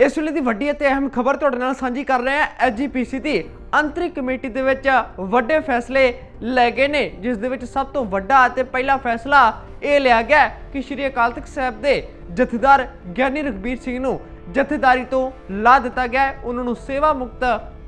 ਇਸ ਵੇਲੇ ਦੀ ਵੱਡੀ ਅਤੇ ਅਹਿਮ ਖਬਰ ਤੁਹਾਡੇ ਨਾਲ ਸਾਂਝੀ ਕਰ ਰਹੇ ਹਾਂ। ਐਜੀਪੀਸੀ ਦੀ ਅੰਤਰਿਕ ਕਮੇਟੀ ਦੇ ਵਿੱਚ ਵੱਡੇ ਫੈਸਲੇ ਲਏ ਗਏ ਨੇ, ਜਿਸ ਦੇ ਵਿੱਚ ਸਭ ਤੋਂ ਵੱਡਾ ਅਤੇ ਪਹਿਲਾ ਫੈਸਲਾ ਇਹ ਲਿਆ ਗਿਆ ਕਿ ਸ਼੍ਰੀ ਅਕਾਲ ਤਖਤ ਸਾਹਿਬ ਦੇ ਜਥੇਦਾਰ ਗਿਆਨੀ ਰਘਬੀਰ ਸਿੰਘ ਨੂੰ ਜਥੇਦਾਰੀ ਤੋਂ ਲਾ ਦਿੱਤਾ ਗਿਆ ਉਹਨਾਂ ਨੂੰ ਸੇਵਾ ਮੁਕਤ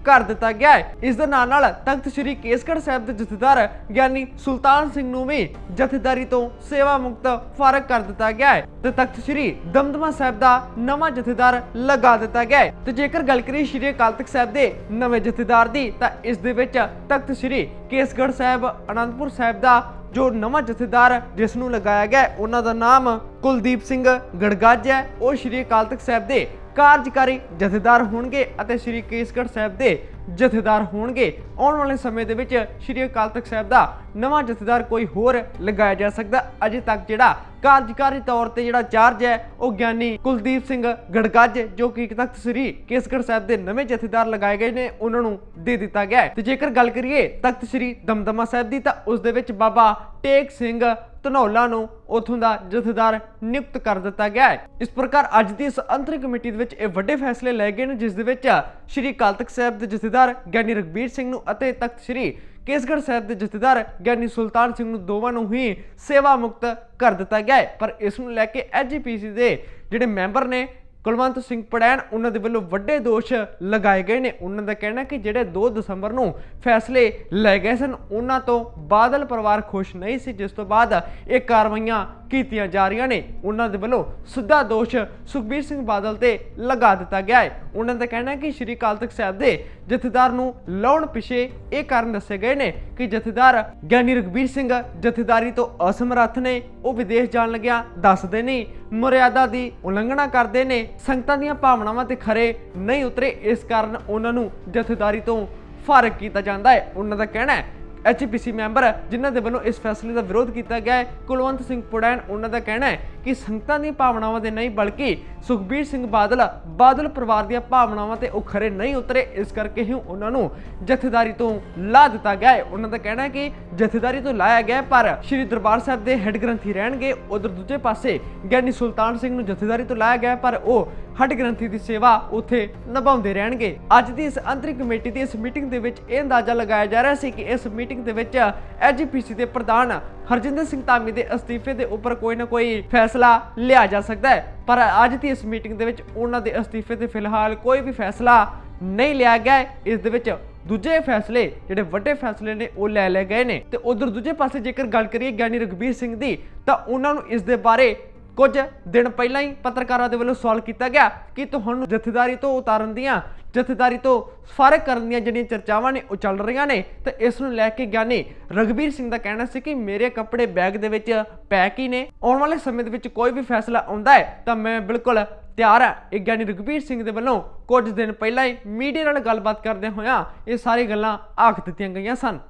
ਕਰ ਦਿੱਤਾ ਗਿਆ ਹੈ। ਇਸ ਦੇ ਨਾਲ ਨਾਲ ਤਖਤ ਸ੍ਰੀ ਕੇਸਗੜ੍ਹ ਸਾਹਿਬ ਦੇ ਜਥੇਦਾਰ ਗਿਆਨੀ ਸੁਲਤਾਨ ਸਿੰਘ ਨੂੰ ਵੀ ਜਥੇਦਾਰੀ ਤੋਂ ਸੇਵਾ ਮੁਕਤ ਫਾਰਗ ਕਰ ਦਿੱਤਾ ਗਿਆ ਹੈ ਤੇ ਤਖਤ ਸ੍ਰੀ ਦਮਦਮਾ ਸਾਹਿਬ ਦਾ ਨਵਾਂ ਜਥੇਦਾਰ ਲਗਾ ਦਿੱਤਾ ਗਿਆ ਹੈ। ਤੇ ਜੇਕਰ ਗੱਲ ਕਰੀਏ ਸ੍ਰੀ ਅਕਾਲ ਤਖਤ ਸਾਹਿਬ ਦੇ ਨਵੇਂ ਜਥੇਦਾਰ ਦੀ, ਤਾਂ ਇਸ ਦੇ ਵਿੱਚ ਤਖਤ ਸ੍ਰੀ ਕੇਸਗੜ੍ਹ ਸਾਹਿਬ, ਅਨੰਦਪੁਰ ਸਾਹਿਬ ਦਾ ਜੋ ਨਵਾਂ ਜਥੇਦਾਰ ਜਿਸ ਨੂੰ ਲਗਾਇਆ ਗਿਆ ਉਹਨਾਂ ਦਾ ਨਾਮ ਕੁਲਦੀਪ ਸਿੰਘ ਗੜਗੱਜ ਹੈ। ਉਹ ਸ੍ਰੀ ਅਕਾਲ ਤਖਤ ਸਾਹਿਬ ਦੇ ਕਾਰਜਕਾਰੀ ਜਥੇਦਾਰ ਹੋਣਗੇ ਅਤੇ ਸ੍ਰੀ ਕੇਸਗੜ੍ਹ ਸਾਹਿਬ ਦੇ ਜਥੇਦਾਰ ਹੋਣਗੇ। ਆਉਣ ਵਾਲੇ ਸਮੇਂ ਦੇ ਵਿੱਚ ਸ੍ਰੀ ਅਕਾਲ ਤਖਤ ਸਾਹਿਬ ਦਾ ਨਵਾਂ ਜਥੇਦਾਰ ਕੋਈ ਹੋਰ ਲਗਾਇਆ ਜਾ ਸਕਦਾ। ਅਜੇ ਤੱਕ ਜਿਹੜਾ ਕਾਰਜਕਾਰੀ ਤੌਰ ਤੇ ਜਿਹੜਾ ਚਾਰਜ ਹੈ, ਉਹ ਗਿਆਨੀ ਕੁਲਦੀਪ ਸਿੰਘ ਗੜਗੱਜ, ਜੋ ਕਿ ਤਖਤ ਸ੍ਰੀ ਕੇਸਗੜ੍ਹ ਸਾਹਿਬ ਦੇ ਨਵੇਂ ਜਥੇਦਾਰ ਲਗਾਏ ਗਏ ਨੇ, ਉਹਨਾਂ ਨੂੰ ਦੇ ਦਿੱਤਾ ਗਿਆ ਹੈ। ਤੇ ਜੇਕਰ ਗੱਲ ਕਰੀਏ ਤਖਤ ਸ੍ਰੀ ਦਮਦਮਾ ਸਾਹਿਬ ਦੀ, ਤਾਂ ਉਸ ਦੇ ਵਿੱਚ ਬਾਬਾ ਟੇਕ ਸਿੰਘ ਧਨੌਲਾ ਨੂੰ ਉਥੋਂ ਦਾ ਜਥੇਦਾਰ ਨਿਯੁਕਤ ਕਰ ਦਿੱਤਾ ਗਿਆ ਹੈ। ਇਸ ਪ੍ਰਕਾਰ ਅੱਜ ਦੀ ਇਸ ਅੰਤਰਿਕ ਕਮੇਟੀ ਦੇ ਵਿੱਚ ਇਹ ਵੱਡੇ ਫੈਸਲੇ ਲਏ ਗਏ ਨੇ, ਜਿਸ ਦੇ ਵਿੱਚ ਸ਼੍ਰੀ ਅਕਾਲ ਤਖਤ ਸਾਹਿਬ ਦੇ ਜਥੇਦਾਰ ਗਿਆਨੀ ਰਘਬੀਰ ਸਿੰਘ ਨੂੰ ਅਤੇ ਤਖਤ ਸ਼੍ਰੀ ਕੇਸਗੜ੍ਹ ਸਾਹਿਬ ਦੇ ਜਥੇਦਾਰ ਗਿਆਨੀ ਸੁਲਤਾਨ ਸਿੰਘ ਨੂੰ ਦੋਵਾਂ ਨੂੰ ਹੀ ਸੇਵਾ ਮੁਕਤ ਕਰ ਦਿੱਤਾ ਗਿਆ ਹੈ। ਪਰ ਇਸ ਨੂੰ ਲੈ ਕੇ ਐਜੀਪੀਸੀ ਦੇ ਜਿਹੜੇ ਮੈਂਬਰ ਨੇ ਕੁਲਵੰਤ ਸਿੰਘ ਪੜੈਣ ਉਹਨਾਂ ਦੇ ਵੱਲੋਂ ਵੱਡੇ ਦੋਸ਼ ਲਗਾਏ ਗਏ ਨੇ। ਉਹਨਾਂ ਦਾ ਕਹਿਣਾ ਕਿ ਜਿਹੜੇ 2 ਦਸੰਬਰ ਨੂੰ ਫੈਸਲੇ ਲਏ ਗਏ ਸਨ, ਉਹਨਾਂ ਤੋਂ ਬਾਦਲ ਪਰਿਵਾਰ ਖੁਸ਼ ਨਹੀਂ ਸੀ, ਜਿਸ ਤੋਂ ਬਾਅਦ ਇਹ ਕਾਰਵਾਈਆਂ ਕੀਤੀਆਂ ਜਾ ਰਹੀਆਂ ਨੇ। ਉਹਨਾਂ ਦੇ ਵੱਲੋਂ ਸਿੱਧਾ ਦੋਸ਼ ਸੁਖਬੀਰ ਸਿੰਘ ਬਾਦਲ ਤੇ ਲਗਾ ਦਿੱਤਾ ਗਿਆ ਹੈ। ਉਹਨਾਂ ਦਾ ਕਹਿਣਾ ਹੈ ਕਿ ਸ਼੍ਰੀ ਅਕਾਲ ਤਖਤ ਸਾਹਿਬ ਦੇ ਜਥੇਦਾਰ ਨੂੰ ਲਾਉਣ ਪਿਛੇ ਇਹ ਕਾਰਨ ਦੱਸੇ ਗਏ ਨੇ ਕਿ ਜਥੇਦਾਰ ਗਿਆਨੀ ਰਘਬੀਰ ਸਿੰਘ ਜਥੇਦਾਰੀ ਤੋਂ ਅਸਮਰੱਥ ਨੇ। ਉਹ ਵਿਦੇਸ਼ ਜਾਣ ਲੱਗਿਆ ਦੱਸਦੇ ਨਹੀਂ ਮਰਿਆਦਾ ਦੀ ਉਲੰਘਣਾ ਕਰਦੇ ਨੇ। ਸੰਗਤਾਂ ਦੀਆਂ ਭਾਵਨਾਵਾਂ ਤੇ ਖਰੇ ਨਹੀਂ ਉਤਰੇ, ਇਸ ਕਾਰਨ ਉਹਨਾਂ ਨੂੰ ਜਥੇਦਾਰੀ ਤੋਂ ਫਾਰਗ ਕੀਤਾ ਜਾਂਦਾ ਹੈ। ਉਹਨਾਂ ਦਾ ਕਹਿਣਾ ਹੈ ਐਚਪੀਸੀ ਮੈਂਬਰ ਜਿਨ੍ਹਾਂ ਦੇ ਵੱਲੋਂ ਇਸ ਫੈਸਲੇ ਦਾ ਵਿਰੋਧ ਕੀਤਾ ਗਿਆ ਹੈ, ਕੁਲਵੰਤ ਸਿੰਘ ਪੁੜੈਣ, ਉਹਨਾਂ ਦਾ ਕਹਿਣਾ ਹੈ ਕਿ ਸੰਗਤਾਂ ਦੀਆਂ ਭਾਵਨਾਵਾਂ ਦੇ ਨਹੀਂ, ਬਲਕਿ ਸੁਖਬੀਰ ਸਿੰਘ ਬਾਦਲ ਬਾਦਲ ਪਰਿਵਾਰ ਦੀਆਂ ਭਾਵਨਾਵਾਂ ਤੇ ਉਹ ਨਹੀਂ ਉਤਰੇ, ਇਸ ਕਰਕੇ ਹੀ ਉਹਨਾਂ ਨੂੰ ਜਥੇਦਾਰੀ ਤੋਂ ਲਾ ਦਿੱਤਾ ਗਿਆ ਹੈ। ਉਹਨਾਂ ਦਾ ਕਹਿਣਾ ਹੈ ਕਿ ਜਥੇਦਾਰੀ ਤੋਂ ਲਾਇਆ ਗਿਆ ਪਰ ਸ਼੍ਰੀ ਦਰਬਾਰ ਸਾਹਿਬ ਦੇ ਹੈੱਡ ਗ੍ਰੰਥੀ ਰਹਿਣਗੇ। ਉਧਰ ਦੂਜੇ ਪਾਸੇ ਗਿਆਨੀ ਸੁਲਤਾਨ ਸਿੰਘ ਨੂੰ ਜਥੇਦਾਰੀ ਤੋਂ ਲਾਇਆ ਗਿਆ ਪਰ ਉਹ ਹੱਡ ਗ੍ਰੰਥੀ ਦੀ ਸੇਵਾ ਉੱਥੇ ਨਿਭਾਉਂਦੇ ਰਹਿਣਗੇ। ਅੱਜ ਦੀ ਇਸ ਅੰਤਰੀ ਕਮੇਟੀ ਦੀ ਇਸ ਮੀਟਿੰਗ ਦੇ ਵਿੱਚ ਇਹ ਅੰਦਾਜ਼ਾ ਲਗਾਇਆ ਜਾ ਰਿਹਾ ਸੀ ਕਿ ਇਸ ਮੀਟਿੰਗ ਦੇ ਵਿੱਚ ਐਜੀਪੀਸੀ ਦੇ ਪ੍ਰਧਾਨ ਹਰਜਿੰਦਰ ਸਿੰਘ ਧਾਮੀ ਦੇ ਅਸਤੀਫੇ ਦੇ ਉੱਪਰ ਕੋਈ ਨਾ ਕੋਈ ਫੈਸਲਾ ਲਿਆ ਜਾ ਸਕਦਾ ਹੈ। ਪਰ ਅੱਜ ਦੀ ਇਸ ਮੀਟਿੰਗ ਦੇ ਵਿੱਚ ਉਹਨਾਂ ਦੇ ਅਸਤੀਫੇ ਤੇ ਫਿਲਹਾਲ ਕੋਈ ਵੀ ਫੈਸਲਾ ਨਹੀਂ ਲਿਆ ਗਿਆ ਇਸ ਦੇ ਵਿੱਚ ਦੂਜੇ ਫੈਸਲੇ, ਜਿਹੜੇ ਵੱਡੇ ਫੈਸਲੇ ਨੇ, ਉਹ ਲੈ ਲਏ ਗਏ ਨੇ। ਤੇ ਉਧਰ ਦੂਜੇ ਪਾਸੇ ਜੇਕਰ ਗੱਲ ਕਰੀਏ ਗਿਆਨੀ ਰਘਬੀਰ ਸਿੰਘ ਦੀ, ਤਾਂ ਉਹਨਾਂ ਨੂੰ ਇਸ ਦੇ ਬਾਰੇ ਕੁਝ ਦਿਨ ਪਹਿਲਾਂ ਹੀ ਪੱਤਰਕਾਰਾਂ ਦੇ ਵੱਲੋਂ ਸਵਾਲ ਕੀਤਾ ਗਿਆ ਕਿ ਤੁਹਾਨੂੰ ਜਥੇਦਾਰੀ ਤੋਂ ਉਤਾਰਨ ਦੀਆਂ, ਜਥੇਦਾਰੀ ਤੋਂ ਫ਼ਰਕ ਕਰਨ ਦੀਆਂ ਜਿਹੜੀਆਂ ਚਰਚਾਵਾਂ ਨੇ, ਉਹ ਚੱਲ ਰਹੀਆਂ ਨੇ, ਤੇ ਇਸ ਨੂੰ ਲੈ ਕੇ ਗਿਆਨੀ ਰਗਬੀਰ ਸਿੰਘ ਦਾ ਕਹਿਣਾ ਸੀ ਕਿ ਮੇਰੇ ਕੱਪੜੇ ਬੈਗ ਦੇ ਵਿੱਚ ਪੈਕ ਹੀ ਨੇ। ਆਉਣ ਵਾਲੇ ਸਮੇਂ ਦੇ ਵਿੱਚ ਕੋਈ ਵੀ ਫੈਸਲਾ ਆਉਂਦਾ ਹੈ, ਤਾਂ ਮੈਂ ਬਿਲਕੁਲ ਤਿਆਰ ਹਾਂ। ਇਹ ਗਿਆਨੀ ਰਗਬੀਰ ਸਿੰਘ ਦੇ ਵੱਲੋਂ ਕੁਝ ਦਿਨ ਪਹਿਲਾਂ ਹੀ ਮੀਡੀਆ ਨਾਲ ਗੱਲਬਾਤ ਕਰਦੇ ਹੋਇਆਂ ਇਹ ਸਾਰੀ ਗੱਲਾਂ ਆਖ ਦਿੱਤੀਆਂ ਗਈਆਂ ਸਨ।